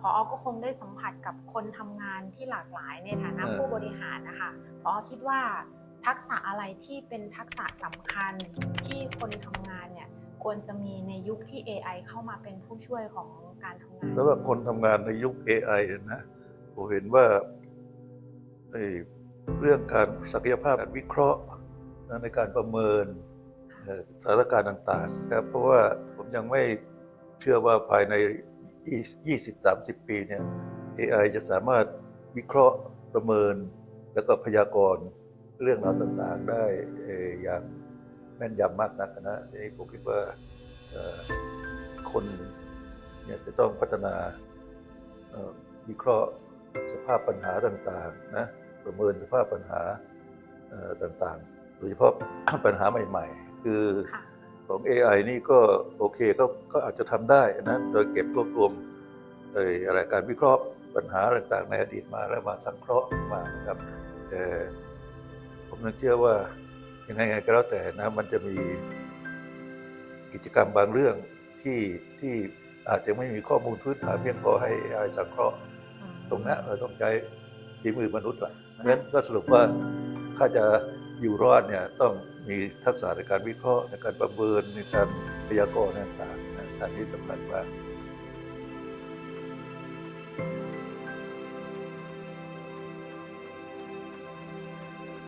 พอก็คงได้สัมผัสกับคนทำงานที่หลากหลายในฐานะเออผู้บริหารนะคะพอคิดว่าทักษะอะไรที่เป็นทักษะสำคัญที่คนทำงานเนี่ยควรจะมีในยุคที่ AI เข้ามาเป็นผู้ช่วยของการทำงานสำหรับคนทำงานในยุค AI เนี่ยนะผมเห็นว่าไอ้เรื่องการศักยภาพการวิเคราะห์นะในการประเมินเอ่อสถานการณ์ต่างๆครับเพราะว่าผมยังไม่เชื่อว่าภายใน 20-30 ปีเนี่ย AI จะสามารถวิเคราะห์ประเมิน แล้วก็พยากรณ์เรื่องราวต่างๆ ได้อย่างแม่นยำมากนักนะนี้ผมคิดว่าคนเนี่ยจะต้องพัฒนาวิเคราะห์สภาพปัญหาต่างๆนะประเมินสภาพปัญหาต่างๆ โดยเฉพาะปัญหาใหม่ ๆ คือ ของ AI นี่ก็โอเคก็ก็อาจจะทำได้นะโดยเก็บรวบรวมเอ่ออะไรการวิเคราะห์ปัญหาต่างๆในอดีตมาแล้วมาสังเคราะห์มานะครับแต่ผมนึกเชื่อว่ายังไงๆก็แล้วแต่นะมันจะมีกิจกรรมบางเรื่องที่ที่อาจจะไม่มีข้อมูลพื้นฐานเพียงพอให้ AI สังเคราะห์ตรงนั้นเราต้องใช้ฝีมือมนุษย์ละเพราะฉะนั้นก็สรุปว่าถ้าจะ อยู่รอดเนี่ยต้องมีทักษะในการวิเคราะห์ในการประเมินในการพยากรณ์ต่างๆอันนี้สำคัญมาก